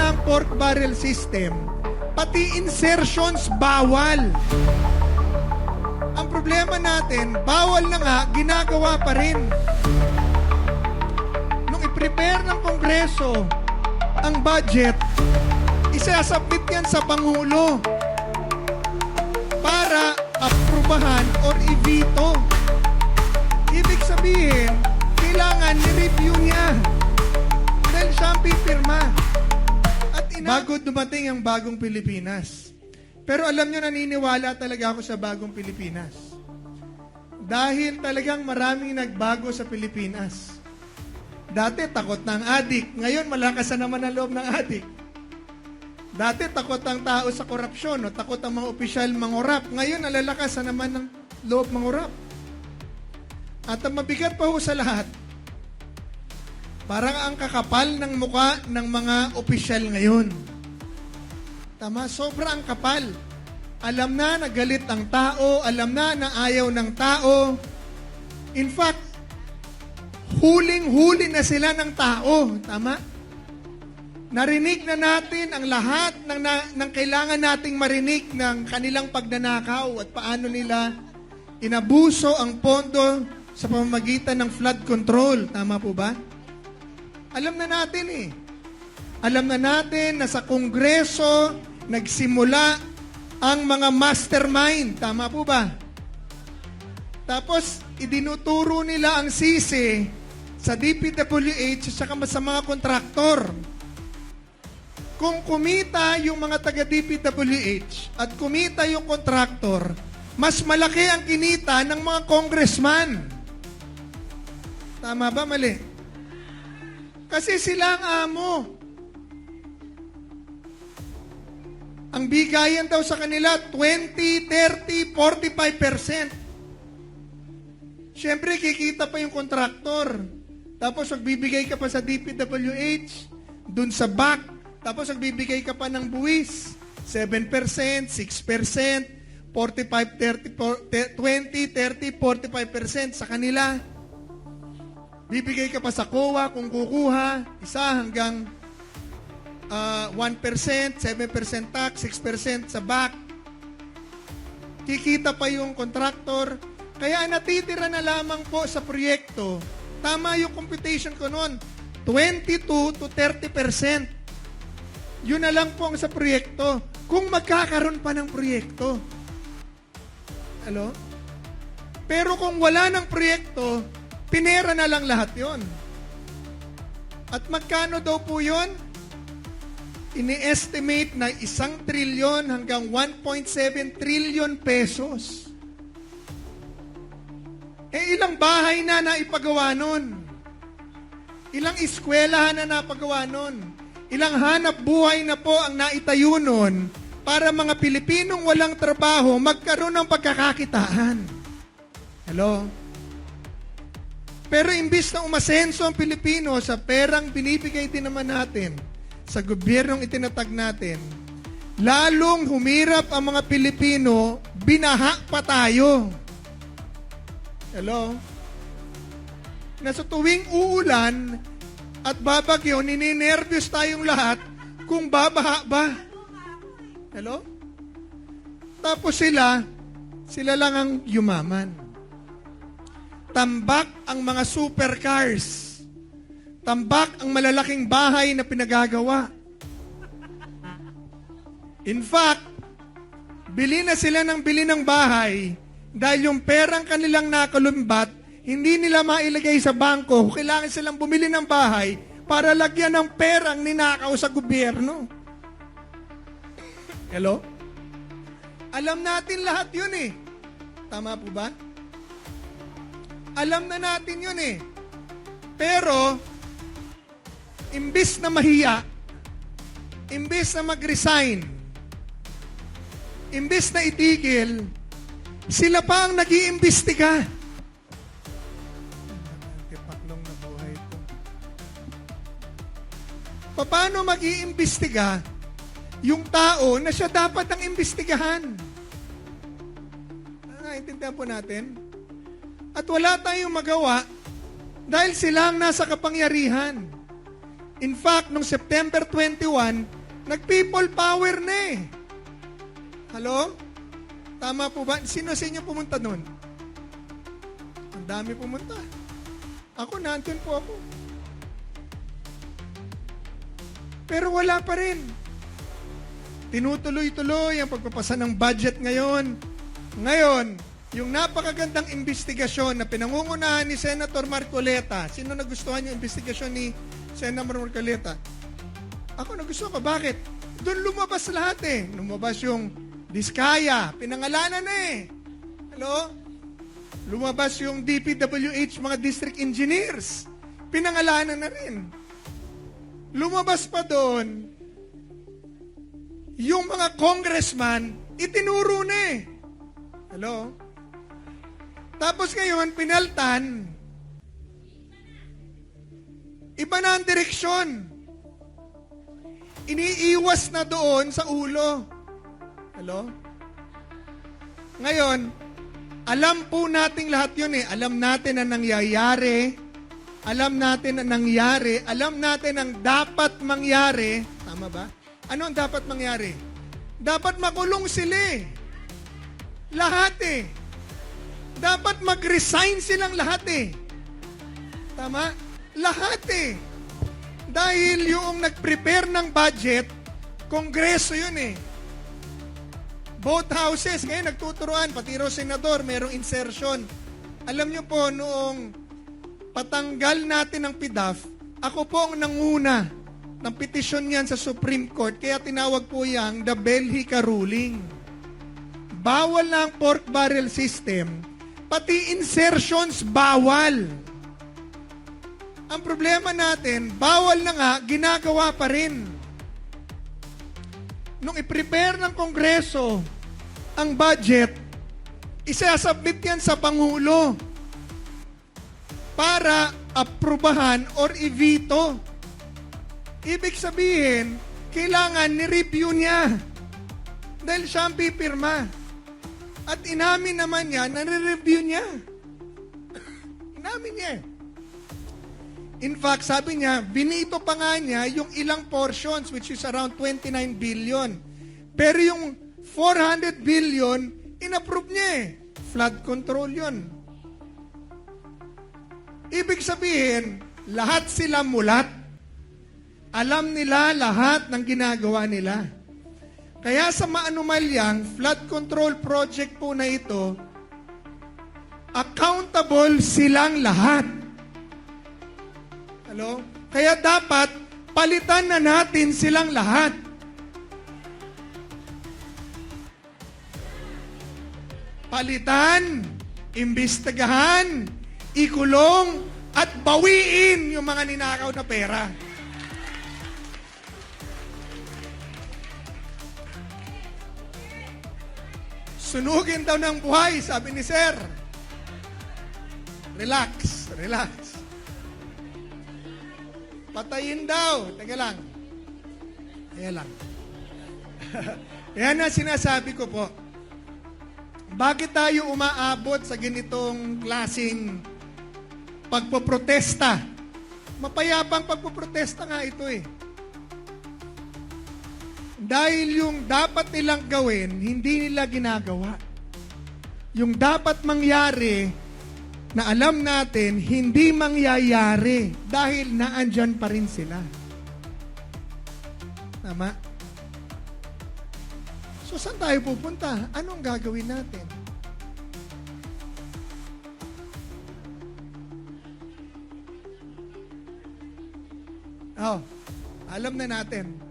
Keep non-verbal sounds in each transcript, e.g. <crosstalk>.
na pork barrel system, pati insertions bawal. Ang problema natin, bawal na nga, ginagawa pa rin. Nung i-prepare ng Kongreso ang budget, isasubmit yan sa Pangulo para aprubahan or i-veto. Bago dumating ang bagong Pilipinas. Pero alam nyo, naniniwala talaga ako sa bagong Pilipinas. Dahil talagang maraming nagbago sa Pilipinas. Dati takot ang adik. Ngayon malakas na naman ang loob ng adik. Dati takot ang tao sa korupsyon, no? takot ang mga opisyal mangurap. Ngayon alalakas na naman ng loob mangurap. At ang mabigat pa ho sa lahat, parang ang kakapal ng muka ng mga opisyal ngayon. Tama, sobra ang kapal. Alam na na galit ang tao, alam na na ayaw ng tao. In fact, huling-huli na sila ng tao. Tama? Narinig na natin ang lahat ng, na, ng kailangan nating marinig ng kanilang pagnanakaw at paano nila inabuso ang pondo sa pamamagitan ng flood control. Tama po ba? Alam na natin eh. Alam na natin na sa Kongreso nagsimula ang mga mastermind. Tama po ba? Tapos, idinuturo nila ang sisi sa DPWH at saka sa mga kontraktor. Kung kumita yung mga taga DPWH at kumita yung kontraktor, mas malaki ang kinita ng mga congressman. Tama ba? Mali. Kasi sila ang amo. Ang bigayan daw sa kanila, 20, 30, 45%. Siyempre, kikita pa yung kontraktor. Tapos, magbibigay ka pa sa DPWH, dun sa back. Tapos, magbibigay ka pa ng buwis. 7%, 6%, 45, 30, 20, 30, 45% sa kanila. Bibigay ka pa sa COA kung kukuha, isa hanggang uh, 1%, 7% tax, 6% sa back. Kikita pa yung kontraktor. Kaya natitira na lamang po sa proyekto, tama yung computation ko noon, 22 to 30%. Yun na lang po ang sa proyekto. Kung magkakaroon pa ng proyekto. Hello? Pero kung wala ng proyekto, pinera na lang lahat yon. At magkano daw po yon? ini-estimate na isang trilyon hanggang 1.7 trillion pesos. Eh ilang bahay na naipagawa nun? Ilang eskwelahan na napagawa nun? Ilang hanap buhay na po ang naitayo nun para mga Pilipinong walang trabaho magkaroon ng pagkakakitaan? Hello? Pero imbis na umasenso ang Pilipino sa perang binibigay din naman natin, sa gobyernong itinatag natin, lalong humirap ang mga Pilipino, binaha pa tayo. Hello? Na sa tuwing uulan at babagyo, nininervyos tayong lahat kung babaha ba. Hello? Tapos sila, sila lang ang yumaman. Tambak ang mga supercars. Tambak ang malalaking bahay na pinagagawa. In fact, bili na sila ng bili ng bahay dahil yung perang kanilang nakalumbat, hindi nila mailagay sa bangko. Kailangan silang bumili ng bahay para lagyan ng perang ninakaw sa gobyerno. Hello? Alam natin lahat yun eh. Tama po ba? Alam na natin yun eh. Pero, imbis na mahiya, imbis na mag-resign, imbis na itigil, sila pa ang nag iimbestiga Tipaklong na buhay ito. Paano mag iimbestiga yung tao na siya dapat ang imbestigahan? Naintindihan po natin? At wala tayong magawa dahil sila ang nasa kapangyarihan. In fact, nung September 21, nag-people power na eh. Hello? Tama po ba? Sino sa inyo pumunta nun? Ang dami pumunta. Ako, nandun po ako. Pero wala pa rin. Tinutuloy-tuloy ang pagpapasa ng budget ngayon. Ngayon, yung napakagandang investigasyon na pinangungunahan ni Senator Marcoleta. Sino nagustuhan yung investigasyon ni Senator Marcoleta? Ako nagustuhan ko. Bakit? Doon lumabas lahat eh. Lumabas yung Diskaya. Pinangalanan na eh. Hello? Lumabas yung DPWH, mga district engineers. Pinangalanan na rin. Lumabas pa doon, yung mga congressman, itinuro na eh. Hello? Tapos ngayon, pinaltan. Iba na ang direksyon. Iniiwas na doon sa ulo. Hello? Ngayon, alam po nating lahat yun eh. Alam natin na nangyayari. Alam natin na nangyari. Alam natin ang dapat mangyari. Tama ba? Ano ang dapat mangyari? Dapat makulong sila eh. Lahat eh. Dapat mag-resign silang lahat eh. Tama? Lahat eh. Dahil yung nag-prepare ng budget, kongreso yun eh. Both houses, ngayon nagtuturuan, pati raw senador, merong insertion. Alam niyo po, noong patanggal natin ng PIDAF, ako po ang nanguna ng petisyon niyan sa Supreme Court, kaya tinawag po yang the Belhica ruling. Bawal na ang pork barrel system, pati insertions bawal. Ang problema natin, bawal na nga, ginagawa pa rin nung i-prepare ng Kongreso ang budget, isasubmit yan sa Pangulo para aprubahan or i-veto. Ibig sabihin, kailangan ni-review niya dahil siya ang pipirma. At inamin naman niya na ni-review niya. inamin niya. eh. In fact, sabi niya, binito pa nga niya yung ilang portions which is around 29 billion. Pero yung 400 billion, inapprove niya eh. Flood control yun. Ibig sabihin, lahat sila mulat. Alam nila lahat ng ginagawa nila. Kaya sa maanumalyang flood control project po na ito, accountable silang lahat. Hello? Kaya dapat palitan na natin silang lahat. Palitan, imbestigahan, ikulong, at bawiin yung mga ninakaw na pera. Sunugin daw ng buhay, sabi ni Sir. Relax, relax. Patayin daw. Teka lang. Ayan lang. <laughs> Yan ang sinasabi ko po. Bakit tayo umaabot sa ganitong klasing pagpoprotesta? Mapayapang pagpoprotesta nga ito eh. Dahil yung dapat nilang gawin, hindi nila ginagawa. Yung dapat mangyari, na alam natin hindi mangyayari dahil naandyan pa rin sila. Tama? So, saan tayo pupunta? Anong gagawin natin? Oh, alam na natin.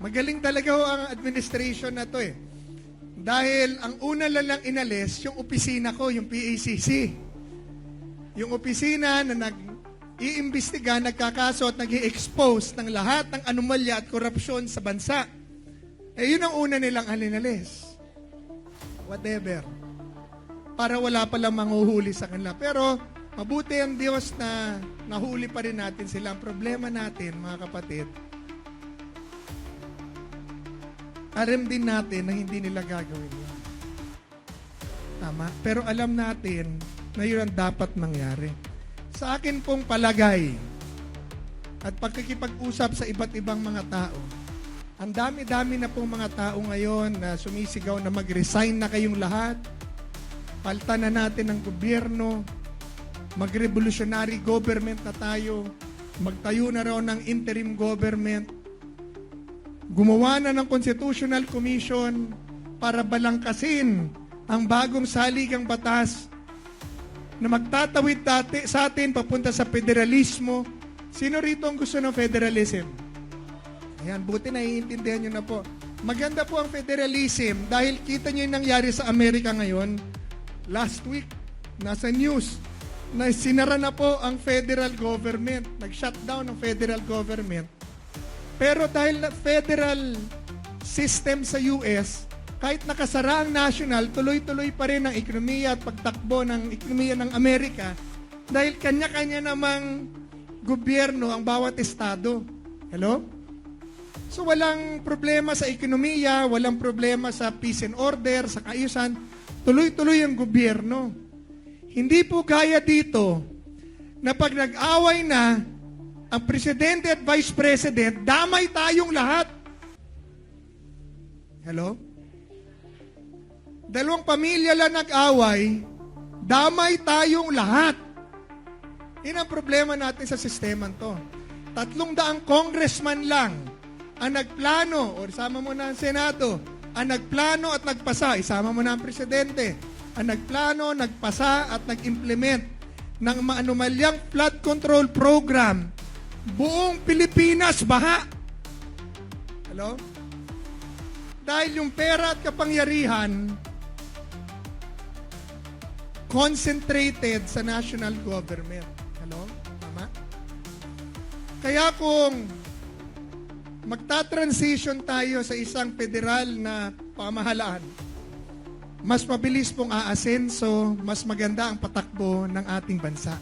Magaling talaga ho ang administration na to eh. Dahil ang una lang inalis, yung opisina ko, yung PACC. Yung opisina na nag iimbestiga, nagkakaso at nag expose ng lahat ng anomalya at korupsyon sa bansa. Eh, yun ang una nilang alinalis. Whatever. Para wala palang manghuhuli sa kanila. Pero, mabuti ang Diyos na nahuli pa rin natin sila. Ang problema natin, mga kapatid, alam din natin na hindi nila gagawin yun. Tama? Pero alam natin na yun ang dapat mangyari. Sa akin pong palagay, at pagkikipag-usap sa iba't ibang mga tao. Ang dami-dami na pong mga tao ngayon na sumisigaw na mag-resign na kayong lahat. Palta na natin ang gobyerno. Mag-revolutionary government na tayo. Magtayo na raw ng interim government. Gumawa na ng Constitutional Commission para balangkasin ang bagong saligang batas na magtatawid dati sa atin papunta sa federalismo. Sino rito ang gusto ng federalism? Ayan, buti naiintindihan nyo na po. Maganda po ang federalism dahil kita nyo yung nangyari sa Amerika ngayon. Last week, nasa news, na sinara na po ang federal government. Nag-shutdown ang federal government. Pero dahil na federal system sa US, kahit nakasara ang national, tuloy-tuloy pa rin ang ekonomiya at pagtakbo ng ekonomiya ng Amerika dahil kanya-kanya namang gobyerno ang bawat estado. Hello? So walang problema sa ekonomiya, walang problema sa peace and order, sa kaayusan. Tuloy-tuloy ang gobyerno. Hindi po kaya dito na pag nag-away na ang presidente at vice president, damay tayong lahat. Hello? Dalawang pamilya lang nag-away, damay tayong lahat. Yan ang problema natin sa sistema to. Tatlong daang congressman lang ang nagplano, o isama mo na ang Senado, ang nagplano at nagpasa, isama mo na ang Presidente, ang nagplano, nagpasa at nag-implement ng maanumalyang flood control program, buong Pilipinas baha. Hello? Dahil yung pera at kapangyarihan, concentrated sa national government. Hello? Tama? Kaya kung magta-transition tayo sa isang federal na pamahalaan, mas mabilis pong aasenso, mas maganda ang patakbo ng ating bansa.